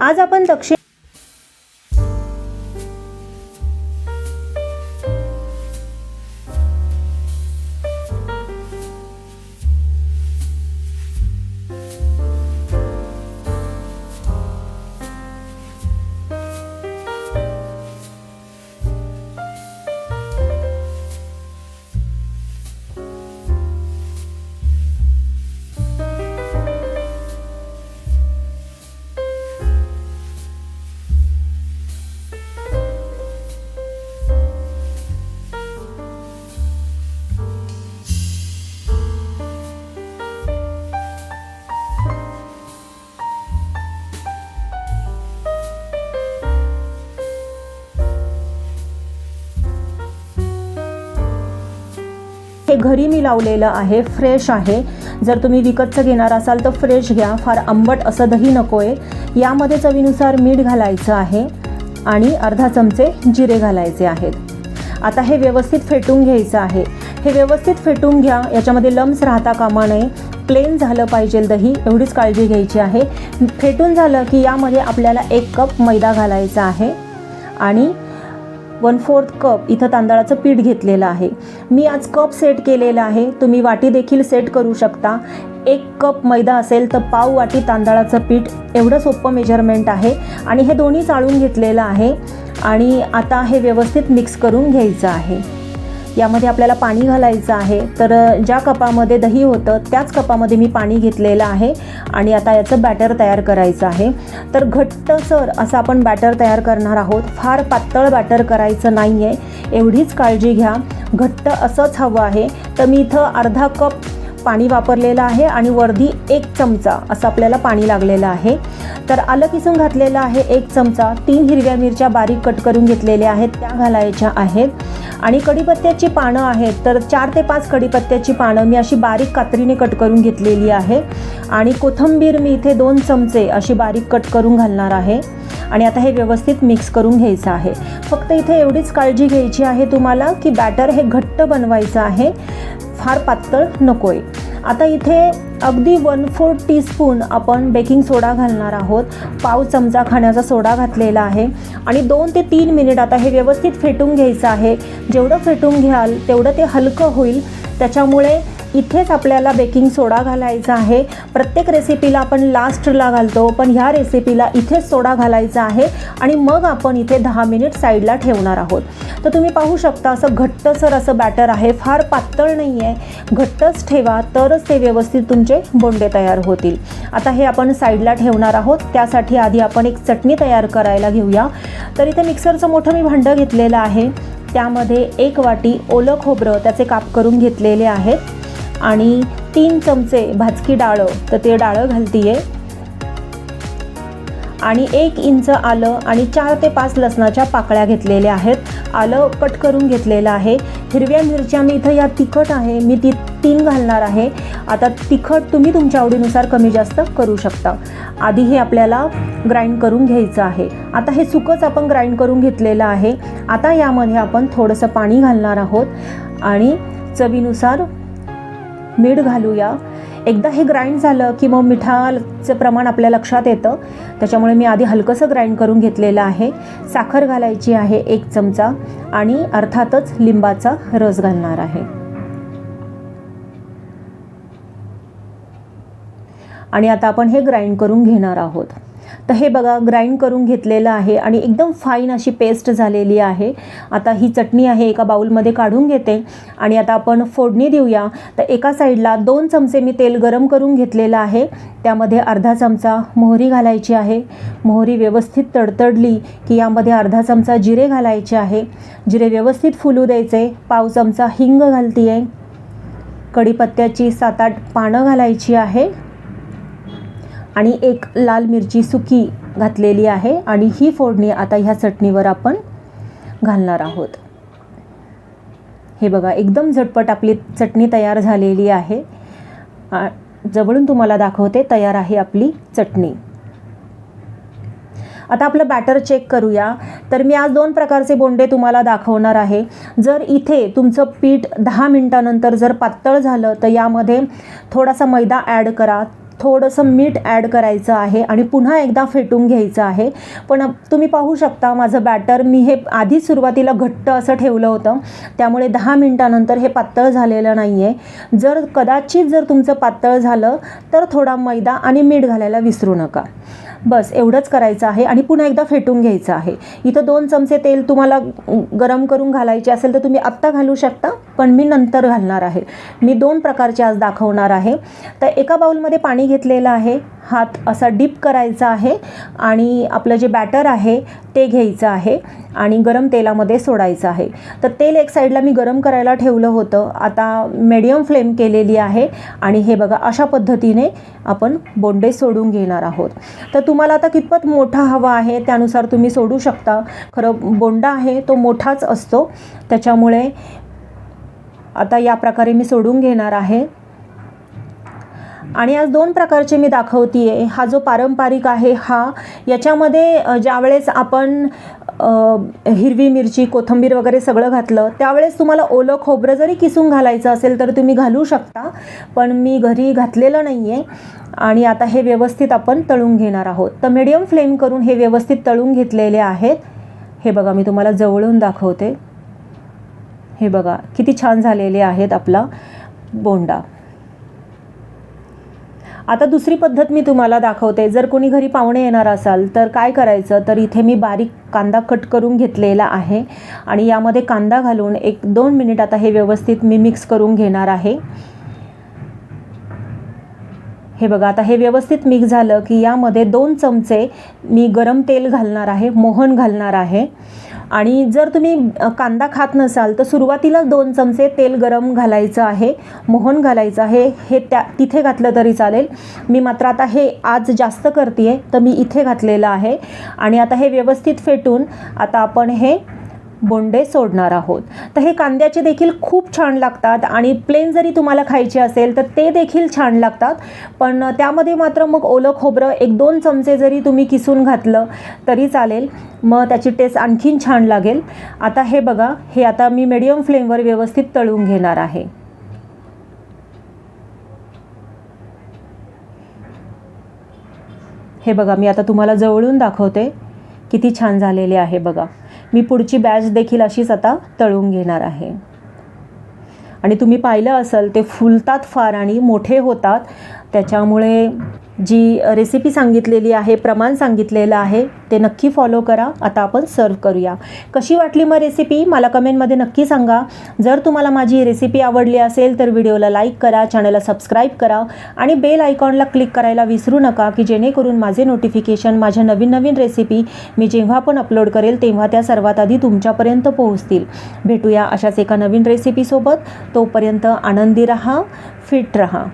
आज आपण दक्षिण हे घरी मी लावलेलं आहे फ्रेश आहे. जर तुम्ही विकतचं घेणार असाल तर फ्रेश घ्या. फार आंबट असं दही नको आहे यामध्ये चवीनुसार मीठ घालायचं आहे आणि अर्धा चमचे जिरे घालायचे आहेत. आता हे व्यवस्थित फेटून घ्यायचं आहे. हे व्यवस्थित फेटून घ्या. याच्यामध्ये लम्स राहता कामा नये. प्लेन झालं पाहिजे दही. एवढीच काळजी घ्यायची आहे. फेटून झालं की यामध्ये आपल्याला एक कप मैदा घालायचा आहे आणि वन फोर्थ कप इथं तांदळाचं पीठ घेतलेलं आहे. मी आज कप सेट केलेलं आहे. तुम्ही वाटी देखील सेट करू शकता. एक कप मैदा असेल तर पाव वाटी तांदळाचं पीठ. एवढं सोपं मेजरमेंट आहे. आणि हे दोन्ही चाळून घेतलेलं आहे. आणि आता हे व्यवस्थित मिक्स करून घ्यायचं आहे. यामध्ये आपल्याला पाणी घालायचं आहे. तर ज्या कपामध्ये दही होतं त्याच कपामध्ये मी पाणी घेतलेलं आहे आणि आता याचं बॅटर तयार करायचं आहे. तर घट्टसर असं आपण बॅटर तयार करणार आहोत. फार पातळ बॅटर करायचं नाही आहे एवढीच काळजी घ्या. घट्ट असंच हवं आहे. तर मी इथं अर्धा कप पाणी वापरलेलं आहे आणि वर्धी एक चमचा असं आपल्याला पाणी लागलेलं आहे. तर आलं किसून घातलेलं आहे एक चमचा. तीन हिरव्या मिरच्या बारीक कट करून घेतलेल्या आहेत. त्या घालायच्या आहेत. आणि कढीपत्त्याची पानं आहेत तर चार ते पाच कढीपत्त्याची पानं मी अशी बारीक कात्रीने कट करून घेतलेली आहे. आणि कोथंबीर मी इथे दोन चमचे अशी बारीक कट करून घालणार आहे. आणि आता हे व्यवस्थित मिक्स करून घ्यायचं आहे. फक्त इथे एवढीच काळजी घ्यायची आहे तुम्हाला की बॅटर हे घट्ट बनवायचं आहे. फार पातळ नको आहे आता इथे अगदी वन फोर टीस्पून आपण बेकिंग सोडा घालणार आहोत. पाव चमचा खाण्याचा सोडा घातलेला आहे. आणि दोन ते तीन मिनिट आता हे व्यवस्थित फेटून घ्यायचं आहे. जेवढं फेटून घ्याल तेवढं ते हलकं होईल. त्याच्यामुळे इथेच आपल्याला बेकिंग सोडा घालायचा आहे. प्रत्येक रेसिपीला आपण लास्टला घालतो पण ह्या रेसिपीला इथेच सोडा घालायचा आहे आणि मग आपण इथे दहा मिनिट साईडला ठेवणार आहोत. तर तुम्ही पाहू शकता असं घट्टसर असं बॅटर आहे फार पातळ नाही आहे घट्टच ठेवा तरच ते व्यवस्थित तुमचे बोंडे तयार होतील. आता हे आपण साईडला ठेवणार आहोत. त्यासाठी आधी आपण एक चटणी तयार करायला घेऊया. तर इथे मिक्सरचं मोठं मी भांडं घेतलेलं आहे. त्यामध्ये एक वाटी ओलं खोबरं त्याचे काप करून घेतलेले आहेत. आणि तीन चमचे भाजकी डाळं तर ते डाळं घालतीये. आणि एक इंच आलं आणि चार ते पाच लसणाच्या पाकळ्या घेतलेल्या आहेत. आलं कट करून घेतलेलं आहे. हिरव्या मिरच्या मी इथं या तिखट आहे मी ती तीन घालणार आहे. आता तिखट तुम्ही तुमच्या आवडीनुसार कमी जास्त करू शकता. आधी हे आपल्याला ग्राइंड करून घ्यायचं आहे. आता हे सुकंच आपण ग्राइंड करून घेतलेलं आहे. आता यामध्ये आपण थोडंसं पाणी घालणार आहोत. आणि चवीनुसार मीठ घालूया. एकदा हे ग्राइंड झालं की मग मिठाचं प्रमाण आपल्या लक्षात येतं. त्याच्यामुळे मी आधी हलकंसं ग्राइंड करून घेतलेलं आहे. साखर घालायची आहे एक चमचा आणि अर्थातच लिंबाचा रस घालणार आहे. आणि आता आपण हे ग्राइंड करून घेणार आहोत. तर हे बघा ग्राइंड करून घेतलेलं आहे आणि एकदम फाईन अशी पेस्ट झालेली आहे. आता ही चटणी आहे एका बाऊलमध्ये काढून घेते आणि आता आपण फोडणी देऊया. तर एका साईडला दोन चमचे मी तेल गरम करून घेतलेलं आहे. त्यामध्ये अर्धा चमचा मोहरी घालायची आहे. मोहरी व्यवस्थित तडतडली की यामध्ये अर्धा चमचा जिरे घालायचे आहे. जिरे व्यवस्थित फुलू द्यायचे. पाव चमचा हिंग घालती आहे कढीपत्त्याची सात आठ पानं घालायची आहे. आणि एक लाल मिरची सुकी घातलेली आहे आणि ही फोडणी आता ह्या चटणीवर आपण घालणार आहोत. हे बघा एकदम झटपट आपली चटणी तयार झालेली आहे. जवळून तुम्हाला दाखवते तयार आहे आपली चटणी. आता आपलं बॅटर चेक करूया. तर मी आज दोन प्रकारचे बोंडे तुम्हाला दाखवणार आहे. जर इथे तुमचं पीठ दहा मिनटानंतर जर पातळ झालं तर यामध्ये थोडासा मैदा ॲड करा. थोडंसं मीठ ॲड करायचं आहे आणि पुन्हा एकदा फेटून घ्यायचं आहे. पण तुम्ही पाहू शकता माझं बॅटर मी हे आधी सुरुवातीला घट्ट असं ठेवलं होतं. त्यामुळे दहा मिनटानंतर हे पातळ झालेलं नाही आहे जर कदाचित जर तुमचं पातळ झालं तर थोडा मैदा आणि मीठ घालायला विसरू नका. बस एवढंच करायचं आहे आणि पुन्हा एकदा फेटून घ्यायचं आहे. इथं दोन चमचे तेल तुम्हाला गरम करून घालायचे असेल तर तुम्ही आत्ता घालू शकता पण मी नंतर घालणार आहे. मी दोन प्रकारचे आज दाखवणार आहे. तर एका बाउलमध्ये पाणी घेतलेलं आहे. हात असा डीप करायचा आहे आणि आपलं जे बॅटर आहे ते घ्यायचं आहे आणि गरम तेलामध्ये सोडायचं आहे. तर तेल एक साईडला मी गरम करायला ठेवलं होतं. आता मीडियम फ्लेम केलेली आहे आणि हे बघा अशा पद्धतीने आपण बोंडे सोडून घेणार आहोत. तर तुम्हाला आता कितपत मोठा हवा आहे त्यानुसार तुम्ही सोडू शकता. खरं बोंडा आहे तो मोठाच असतो. त्याच्यामुळे आता या प्रकारे मी सोडून घेणार आहे. आणि आज दोन प्रकारचे मी दाखवते आहे हा जो पारंपरिक आहे हा याच्यामध्ये ज्यावेळेस आपण हिरवी मिरची कोथिंबीर वगैरे सगळं घातलं त्यावेळेस तुम्हाला ओलं खोबरं जरी किसून घालायचं असेल तर तुम्ही घालू शकता. पण मी घरी घातलेलं नाही आहे आणि आता हे व्यवस्थित आपण तळून घेणार आहोत. तर मीडियम फ्लेम करून हे व्यवस्थित तळून घेतलेले आहेत. हे बघा मी तुम्हाला जवळून दाखवते. हे बघा किती छान झालेले आहेत आपला बोंडा. आता दुसरी पद्धत मी तुम्हाला दाखवते. जर कोणी घरी पाहुणे येणार असाल तर काय करायचं? तर इथे मी बारीक कांदा कट करून घेतलेला आहे आणि यामध्ये कांदा घालून एक दोन मिनिट आता हे व्यवस्थित मी मिक्स करून घेणार आहे. हे बघा आता हे व्यवस्थित मिक्स झालं की यामध्ये दोन चमचे मी गरम तेल घालणार आहे मोहन घालणार आहे. आणि जर तुम्ही कांदा खात नसाल तर सुरुवातीला दोन चमचे तेल गरम घालायचं आहे मोहन घालायचं आहे. हे त्या तिथे घातलं तरी चालेल. मी मात्र आता हे आज जास्त करते आहे तर मी इथे घातलेलं आहे. आणि आता हे व्यवस्थित फेटून आता आपण हे बोंडे सोडणार आहोत. तर हे कांद्याचे देखील खूप छान लागतात आणि प्लेन जरी तुम्हाला खायचे असेल तर ते देखील छान लागतात. पण त्यामध्ये मात्र मग ओलं खोबरं एक दोन चमचे जरी तुम्ही किसून घातलं तरी चालेल. मग त्याची टेस्ट आणखीन छान लागेल. आता हे बघा हे आता मी मिडियम फ्लेमवर व्यवस्थित तळून घेणार आहे. हे बघा मी आता तुम्हाला जवळून दाखवते. किती छान झालेले आहे बघा. मी पुढची बॅच देखील अशीच आता तळून घेणार आहे. आणि तुम्ही पाहिलं असेल ते फुलतात फार आणि मोठे होतात. त्याच्यामुळे जी रेसिपी सांगितलेली आहे प्रमाण सांगितलेलं आहे ते नक्की फॉलो करा. आता आपण सर्व करूया. कशी वाटली मग रेसिपी मला कमेंटमध्ये नक्की सांगा. जर तुम्हाला माझी रेसिपी आवडली असेल तर व्हिडिओला लाईक करा चॅनलला सबस्क्राईब करा आणि बेल आयकॉनला क्लिक करायला विसरू नका की जेणेकरून माझे नोटिफिकेशन माझ्या नवीन नवीन रेसिपी मी जेव्हा पण अपलोड करेल तेव्हा त्या सर्वात आधी तुमच्यापर्यंत पोहोचतील. भेटूया अशाच एका नवीन रेसिपीसोबत तोपर्यंत आनंदी रहा फिट रहा.